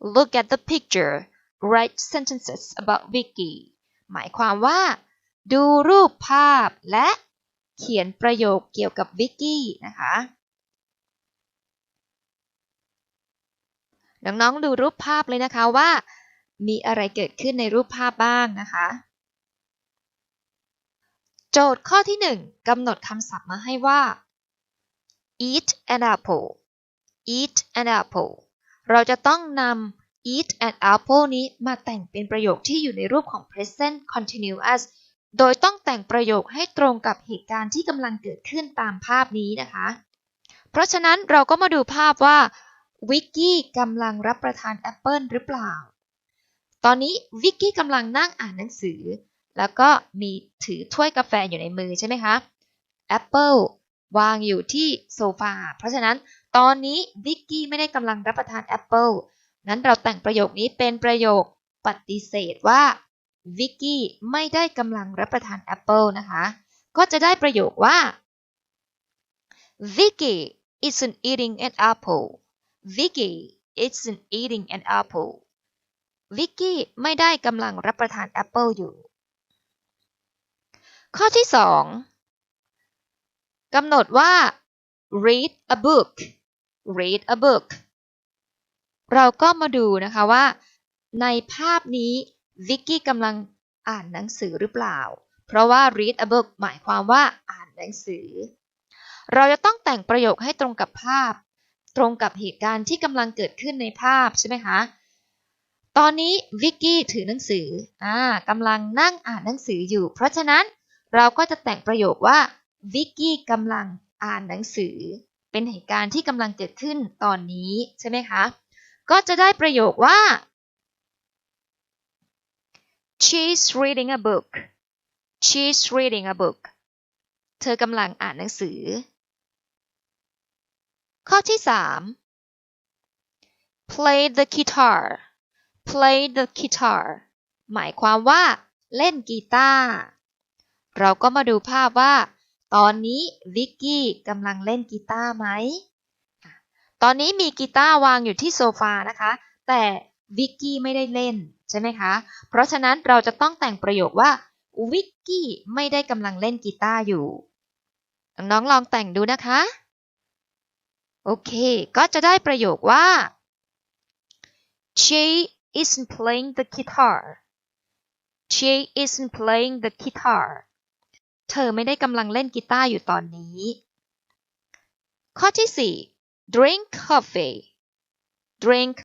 look at the picture write sentences about Vicky หมายความว่า ดูรูปภาพและเขียนประโยคเกี่ยวกับวิกกี้นะคะ น้องๆดูรูปภาพเลยนะคะว่า มีอะไรเกิดขึ้นในรูปภาพบ้างนะคะ โจทย์ข้อที่ 1กำหนดคำศัพท์มาให้ว่า eat an apple eat an apple เราจะต้องนำ eat an apple นี้มาแต่งเป็นประโยคที่อยู่ในรูปของ present continuous โดยต้องแต่งประโยคให้ตรงกับเหตุการณ์ที่กำลังเกิดขึ้นตามภาพนี้นะคะ เพราะฉะนั้นเราก็มาดูภาพว่าวิกกี้กำลังรับประทานแอปเปิลหรือเปล่า ตอนนี้วิกกี้กำลังนั่งอ่านหนังสือ แล้วก็มีถือถ้วยกาแฟอยู่ในมือใช่ไหมคะแอปเปิล วางอยู่ที่โซฟา เพราะฉะนั้นตอนนี้วิกกี้ไม่ได้กำลังรับประทานแอปเปิลนั้นเราแต่งประโยคนี้เป็นประโยคปฏิเสธว่าวิกกี้ไม่ได้กำลังรับประทานแอปเปิลนะคะ ก็จะได้ประโยคว่า Vicky isn't eating an apple Vicky isn't eating an apple วิกกี้ไม่ได้กำลังรับประทานแอปเปิลอยู่ ข้อที่ 2 กำหนดว่า read a book read a book เราก็มาดูนะคะว่า ในภาพนี้วิกกี้กำลังอ่านหนังสือหรือเปล่า เพราะว่า read a book หมายความว่าอ่านหนังสือ เราจะต้องแต่งประโยคให้ตรงกับภาพ ตรงกับเหตุการณ์ที่กำลังเกิดขึ้นในภาพใช่ไหมคะ ตอนนี้วิกกี้ถือหนังสืออ่ากำลังนั่งอ่านหนังสืออยู่ เพราะฉะนั้นเราก็จะแต่งประโยคว่า วิกกี้กำลังอ่านหนังสือ เป็นเหตุการณ์ที่กำลังเกิดขึ้นตอนนี้ใช่ไหมคะ ก็จะได้ประโยคว่า she's reading a book she's reading a book เธอกำลังอ่านหนังสือ ข้อที่ 3 play the guitar play the guitar หมายความว่าเล่นกีตาร์ เราก็มาดูภาพว่า ตอนนี้วิกกี้กำลังเล่นกีตาร์ไหม ตอนนี้มีกีตาร์วางอยู่ที่โซฟานะคะ แต่วิกกี้ไม่ได้เล่นใช่ไหมคะ เพราะฉะนั้นเราจะต้องแต่งประโยคว่าวิกกี้ไม่ได้กำลังเล่นกีตาร์อยู่ น้องลองแต่งดูนะคะ โอเค ก็จะได้ประโยคว่า she isn't playing the guitar she isn't playing the guitar เธอไม่ได้กำลังเล่นกีตาร์อยู่ตอนนี้ ข้อที่ 4 drink coffee drink